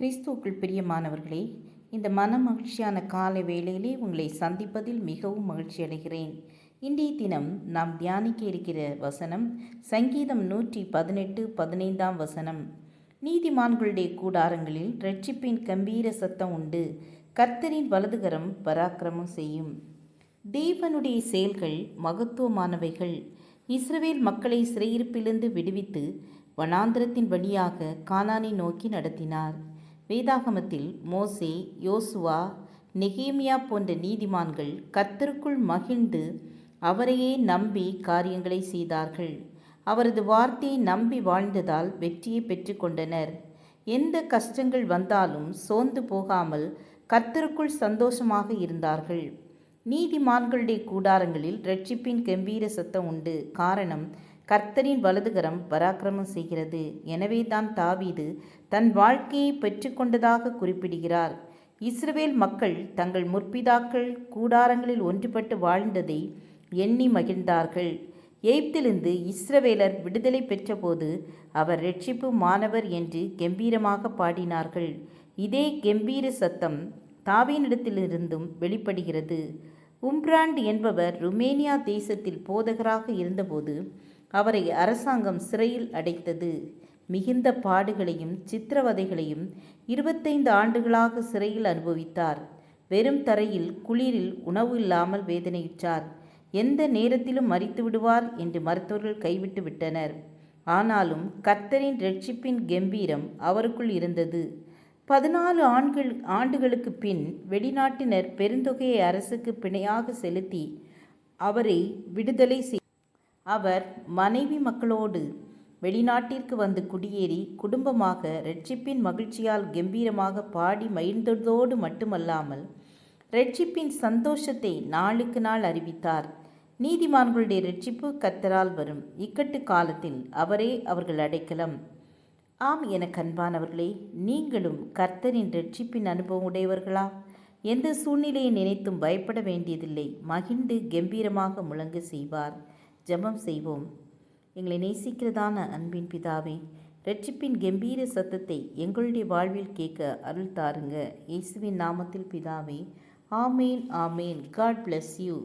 கிறிஸ்துவுக்குள் பிரியமானவர்களே இந்த மன மகிழ்ச்சியான காலை வேளையிலே உங்களை சந்திப்பதில் மிகவும் மகிழ்ச்சி அடைகிறேன். இன்றைய தினம் நாம் தியானிக்க இருக்கிற வசனம் சங்கீதம் நூற்றி பதினெட்டு பதினைந்தாம் வசனம். நீதிமான்களுடைய கூடாரங்களில் ரட்சிப்பின் கம்பீர சத்தம் உண்டு கர்த்தரின் வலதுகரம் பராக்கிரமம் செய்யும். தேவனுடைய செயல்கள் மகத்துவமானவைகள். இஸ்ரவேல் மக்களை சிறையிருப்பிலிருந்து விடுவித்து வனாந்திரத்தின் வழியாக கானானை நோக்கி நடத்தினார். வேதாகமத்தில் மோசே யோசுவா நெகேமியா போன்ற நீதிமான்கள் கத்தருக்குள் மகிழ்ந்து அவரையே நம்பி காரியங்களை செய்தார்கள். அவரது வார்த்தையை நம்பி வாழ்ந்ததால் வெற்றியை பெற்றுக்கொண்டனர் எந்த கஷ்டங்கள் வந்தாலும் சோர்ந்து போகாமல் கர்த்தருக்குள் சந்தோஷமாக இருந்தார்கள். நீதிமான்களுடைய கூடாரங்களில் ரட்சிப்பின் கம்பீர சத்தம் உண்டு. காரணம் கர்த்தரின் வலதுகரம் பராக்கிரமம் செய்கிறது. எனவே தான் தாவீது தன் வாழ்க்கையை பெற்றுக்கொண்டதாக குறிப்பிடுகிறார். இஸ்ரவேல் மக்கள் தங்கள் முற்பிதாக்கள் கூடாரங்களில் ஒன்றுபட்டு வாழ்ந்ததை எண்ணி மகிழ்ந்தார்கள். எய்ப்திலிருந்து இஸ்ரவேலர் விடுதலை பெற்றபோது அவர் ரட்சிப்பு மாணவர் என்று கம்பீரமாக பாடினார்கள். இதே கம்பீர சத்தம் தாவீனிடத்திலிருந்தும் வெளிப்படுகிறது. உம்ப்ராண்ட் என்பவர் ருமேனியா தேசத்தில் போதகராக இருந்தபோது அவரை அரசாங்கம் சிறையில் அடைத்தது. மிகுந்த பாடுகளையும் சித்திரவதைகளையும் இருபத்தைந்து ஆண்டுகளாக சிறையில் அனுபவித்தார். வெறும் தரையில் குளிரில் உணவு இல்லாமல் வேதனையுற்றார். எந்த நேரத்திலும் மறித்து விடுவார் என்று மருத்துவர்கள் கைவிட்டு விட்டனர் ஆனாலும் கர்த்தரின் ரட்சிப்பின் கம்பீரம் அவருக்குள் இருந்தது. பதினாலு ஆண்கள் ஆண்டுகளுக்கு பின் வெளிநாட்டினர் பெருந்தொகையை அரசுக்கு பிணையாக செலுத்தி அவரை விடுதலை செய் அவர் மனைவி மக்களோடு வெளிநாட்டிற்கு வந்து குடியேறி குடும்பமாக ரட்சிப்பின் மகிழ்ச்சியால் கம்பீரமாக பாடி மகிழ்ந்ததோடு மட்டுமல்லாமல் ரட்சிப்பின் சந்தோஷத்தை நாளுக்கு நாள் அறிவித்தார். நீதிமான்களுடைய ரட்சிப்பு கத்தரால் வரும். இக்கட்டு காலத்தில் அவரே அவர்கள் அடைக்கலம். ஆம் என கண்பானவர்களே நீங்களும் கர்த்தரின் ரட்சிப்பின் அனுபவம் உடையவர்களா? எந்த சூழ்நிலையை நினைத்தும் பயப்பட வேண்டியதில்லை. மகிழ்ந்து கம்பீரமாக முழங்க செய்வார். ஜெபம் செய்வோம். எங்களை நேசிக்கிறதான அன்பின் பிதாவே ரட்சிப்பின் கம்பீர சத்தத்தை எங்களுடைய வாழ்வில் கேட்க அருள் தாருங்க. இயேசுவின் நாமத்தில் பிதாவே ஆமேன் ஆமேன். God bless you.